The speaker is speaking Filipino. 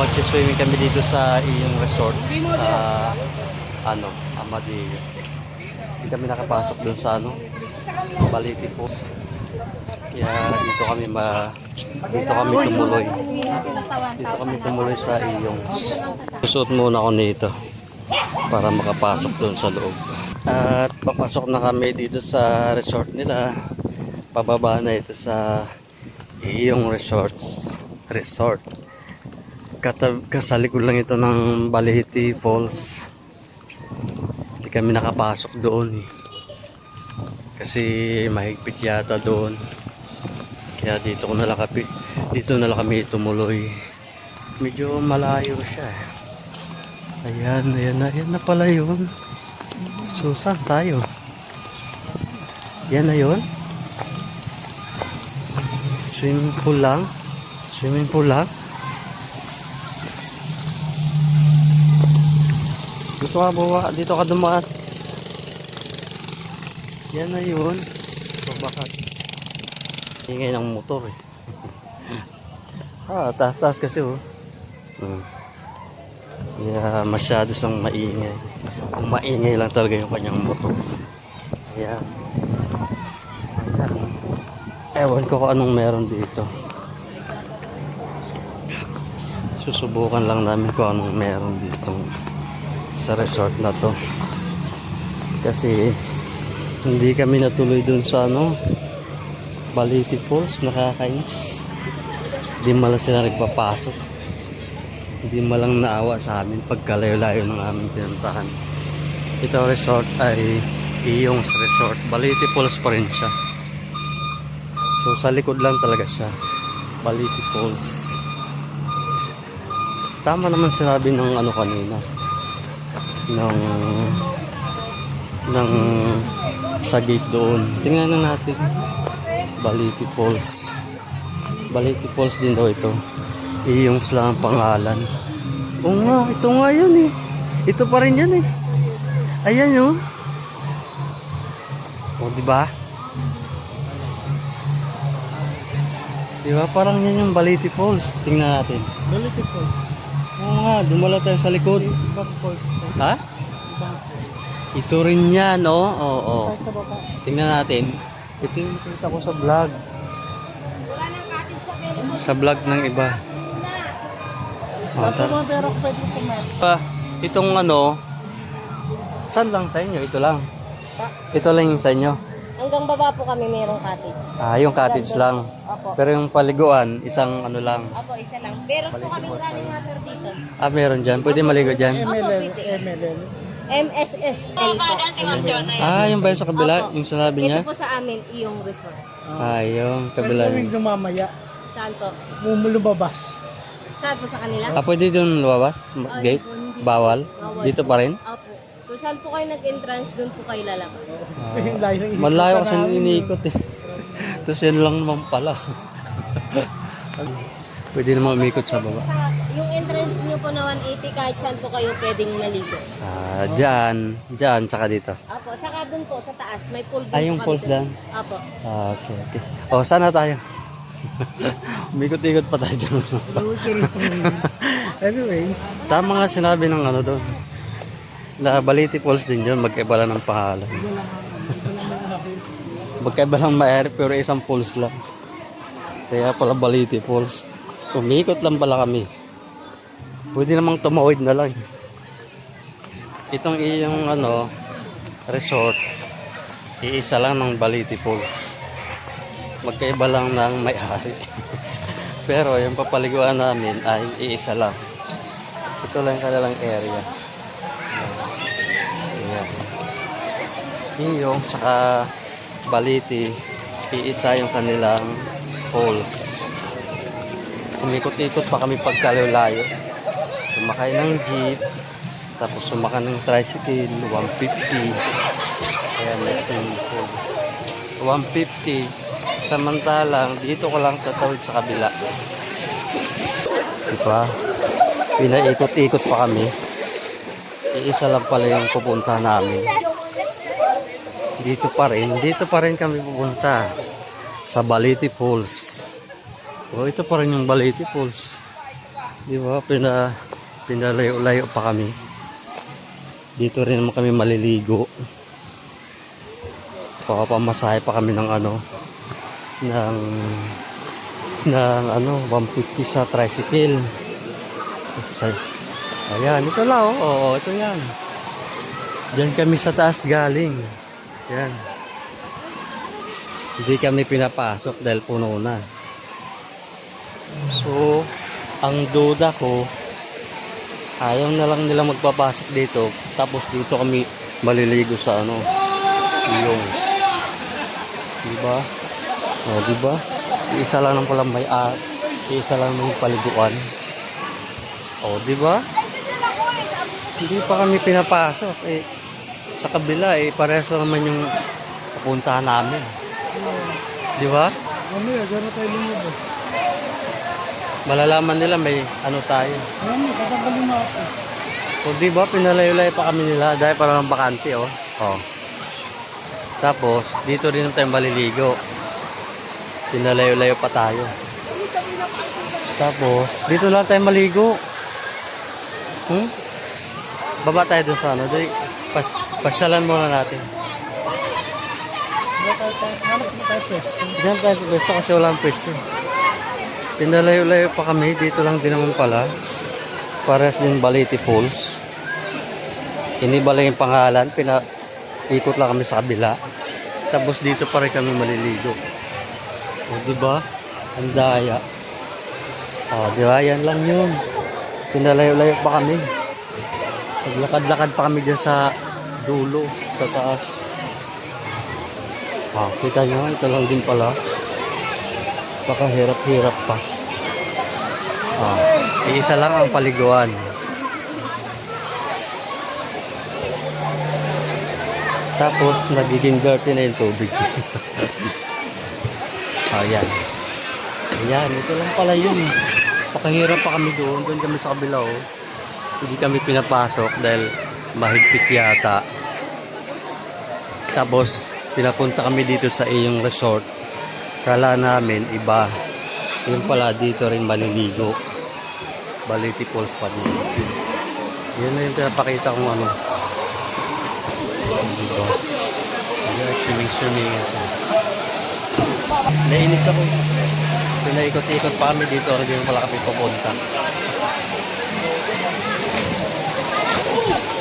magsiswimming kami dito sa iyong resort sa ano, Amadeo. Hindi kami nakapasok doon sa ano, Baliti po. Kaya dito kami ma dito kami tumuloy. Dito kami tumuloy sa iyong. Susuot muna ako nito para makapasok doon sa loob. At papasok na kami dito sa resort nila. Pababa na ito sa iyong resorts. Resort. Katab kasalikod lang ito ng Balihiti Falls. Hindi kami nakapasok doon eh. Kasi mahigpit yata doon. Kaya dito ko na lang kami, dito na lang kami tumuloy. Medyo malayo siya. eh. Ayan, ayan, ayan na pala yun. So, tayo? Yan na yun? Swimming pool lang? Swimming pool lang? Dito ka bawa, dito ka dumaan. Yan na yun. So, baka ingay ng motor eh. ah, taas-taas kasi oh. Hmm. Kaya masyado siyang maingay. Kung maingay lang talaga yung kanyang motor. Ayan. ewan ko kung anong meron dito. Susubukan lang namin kung anong meron dito sa resort na to. Kasi, hindi kami natuloy dun sa ano, Baliti Falls, nakakainis. Hindi malang sila nagpapasok. Hindi malang naawa sa amin pagkalayo-layo ng aming pinuntahan. Ito resort ay Iyong Resort. Baliti Falls pa rin siya. So sa likod lang talaga siya. Baliti Falls. Tama naman sinabi ng ano kanina. Ng ng sa gate doon. Tingnan na natin. Baliti Falls. Baliti Falls din daw ito. Iyong lang ang pangalan. Oo nga, ito nga yun eh. Ito pa rin yan eh. Ayan yun. O, di ba? Di ba? Parang yan yung Baliti Falls. Tingnan natin. Baliti po. Oo nga, dumala tayo sa likod. Ibang falls. Ha? Ito rin yan, no? Oo. oo. Tingnan natin. Ito yung nakita ko sa vlog. Sa vlog ng iba. Oh, Sa ta- mga pero pwede pumasok. Pa, itong ano, saan lang sa inyo? Ito lang. Ito lang yung sa inyo. Hanggang baba po kami merong cottage. Ah, yung cottage lang. Opo. Pero yung paliguan, isang ano lang. Opo, isa lang. Meron po kaming running water dito. Ah, meron dyan. Pwede maligo dyan. Opo, MLL. pwede. MLL. MSSL po. Ah, yung ba yung sa kabila? Yung sinabi niya? Ito po sa amin, iyong resort. Ah, yung Pero kabila. kaming lumamaya. Saan po? Mumulubabas. Saan po sa kanila? Ah, pwede doon lumabas? Ma- Gate? Bawal? Dito pa rin? Opo. Saan po kayo nag-entrance, doon po kayo layo ng ikot Malayo kasi iniikot eh. Tapos yan lang naman pala. Pwede naman umikot sa baba. Sa, yung entrance nyo po na 180, kahit saan po kayo pwedeng maligo. Ah, dyan. Dyan, tsaka dito. Opo, saka doon po sa taas, may pool din Ah, yung pools doon. doon? Opo. Ah, okay, okay. Oh, sana tayo. Umikot-ikot pa tayo dyan. Anyway, Tama nga sinabi ng ano doon. Na Baliti Falls din yun, magkaiba lang ng pangalan. magkaiba lang mayari pero isang falls lang. Kaya pala Baliti Falls. Umikot lang pala kami. Pwede namang tumawid na lang. Itong iyong ano, resort, iisa lang ng Baliti Falls. Magkaiba lang ng may-ari. pero yung papaliguan namin ay iisa lang. Ito lang kanilang area. Iyong saka Baliti, iisa yung kanilang falls. Umikot-ikot pa kami pagkalayo-layo. Sumakay ng jeep, tapos sumakay ng tricycle, 150. Ayan, may swimming pool. 150. Samantalang, dito ko lang tatawid sa kabila. Diba? Pinaikot-ikot pa kami. Iisa lang pala yung pupunta namin. Dito pa rin. Dito pa rin kami pupunta. Sa Baliti Falls. Oh, ito pa rin yung Baliti Falls. Di ba? Pina, pinalayo-layo pa kami. Dito rin naman kami maliligo. Pakapamasahe pa kami ng ano, ng, ng ano, 150 sa tricycle. Sa, ayan, ito lang, oh. Oo, ito yan. Diyan kami sa taas galing. Yan. Hindi kami pinapasok dahil puno na. So, ang duda ko, ayaw na lang nila magpapasok dito. Tapos dito kami maliligo sa ano, ilongs. Diba? O, diba? Isa lang ng pala may at, isa lang ng paliguan. O, diba? Hindi pa kami pinapasok. Eh, sa kabila, eh, parehas naman yung pupuntahan namin. Di ba? Mamaya, gano'n tayo lumabas. Malalaman nila may ano tayo. Mamaya, tatanggalin mo ako. O di ba, pinalayo-layo pa kami nila dahil parang bakante, oh. oh. Tapos, dito rin tayo maliligo. Pinalayo-layo pa tayo. Tapos, dito lang tayo maligo. Hmm? Baba tayo dun sa ano. Dali, pas, pasyalan muna natin. Wala tayo tayo pwesto. Diyan kasi walang pwesto. Pinalayo-layo pa kami. Dito lang din naman pala. Pares din Baliti Falls. Inibala yung pangalan. Pina, ikot lang kami sa kabila. Tapos dito pa rin kami maliligo. O, di ba? Ang daya. O, di ba? Yan lang yun. Pinalayo-layo pa kami. Naglakad-lakad pa kami dyan sa dulo, sa taas. Ah, kita nyo, ito lang din pala. Baka hirap-hirap pa. Ah, iisa lang ang paliguan. Tapos, nagiging dirty na yung tubig. Ayan. Ayan, ito lang pala yun. Pakahirap pa kami doon. Doon kami sa kabila, oh. Hindi kami pinapasok dahil mahigpit yata. Tapos, pinapunta kami dito sa iyong resort. Kala namin iba. Yung pala dito rin maliligo. Baliti Falls pa dito. Yan na yung pinapakita kong ano. Dito. Ayan, swimming-swimming ito. Nainis ako. Pinaikot-ikot pa kami dito. Hindi mo pala kami pupunta.